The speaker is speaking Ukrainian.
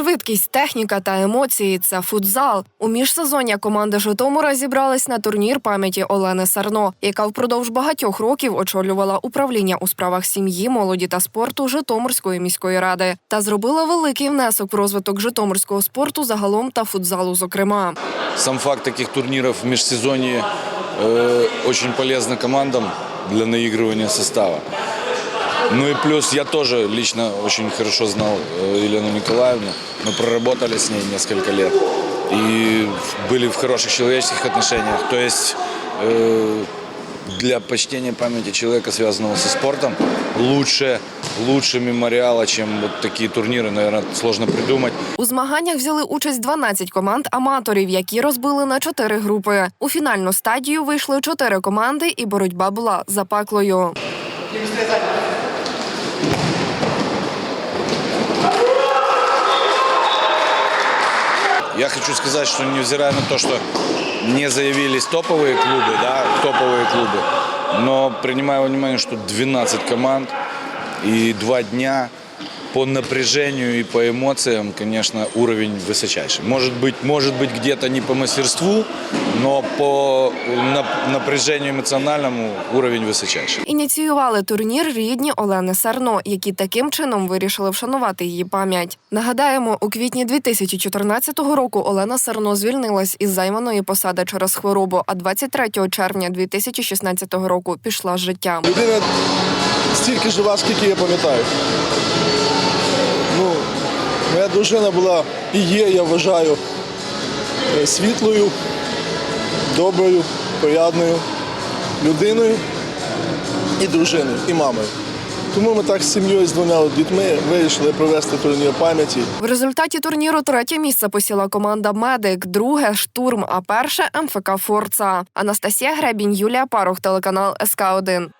Швидкість, техніка та емоції це футзал. У міжсезоння команда Житомира зібралась на турнір пам'яті Олени Сарно, яка впродовж багатьох років очолювала управління у справах сім'ї, молоді та спорту Житомирської міської ради та зробила великий внесок в розвиток житомирського спорту загалом та футзалу. Зокрема, Сам факт таких турниров в межсезонье э, очень полезно командам для наигрывания состава. Ну и плюс я тоже лично очень хорошо знал э, Елену Николаевну. Мы проработали с ней несколько лет и были в хороших человеческих отношениях. То есть э, для почтения памяти человека, связанного со спортом, лучше, лучше мемориала, чем вот такие турниры, наверное, сложно придумать. у змаганнях взяли участь 12 команд аматорів, які розбили на чотири групи. У фінальну стадію вийшли чотири команди, і боротьба була запеклою. Я хочу сказать, что невзирая на то, что не заявились топовые клубы, да, топовые клубы, но принимая во внимание, что 12 команд и два дня по напряжению и по эмоциям, конечно, уровень высочайший. Может быть, может быть где-то не по мастерству, но по нап- напряжению эмоциональному уровень высочайший. Ініціювали турнір рідні Олени Сарно, які таким чином вирішили вшанувати її пам'ять. Нагадаємо, у квітні 2014 року Олена Сарно звільнилась із займаної посади через хворобу, а 23 червня 2016 року пішла з життя. Людина стільки жива, скільки я пам'ятаю. Моя дружина була і є, я вважаю, е, світлою, доброю, порядною людиною і дружиною, і мамою. Тому ми так з сім'єю, з двома дітьми вирішили провести турнір пам'яті. В результаті турніру третє місце посіла команда Медик, друге штурм, а перше МФК Форца. Анастасія Гребінь, Юлія Парух, телеканал СК 1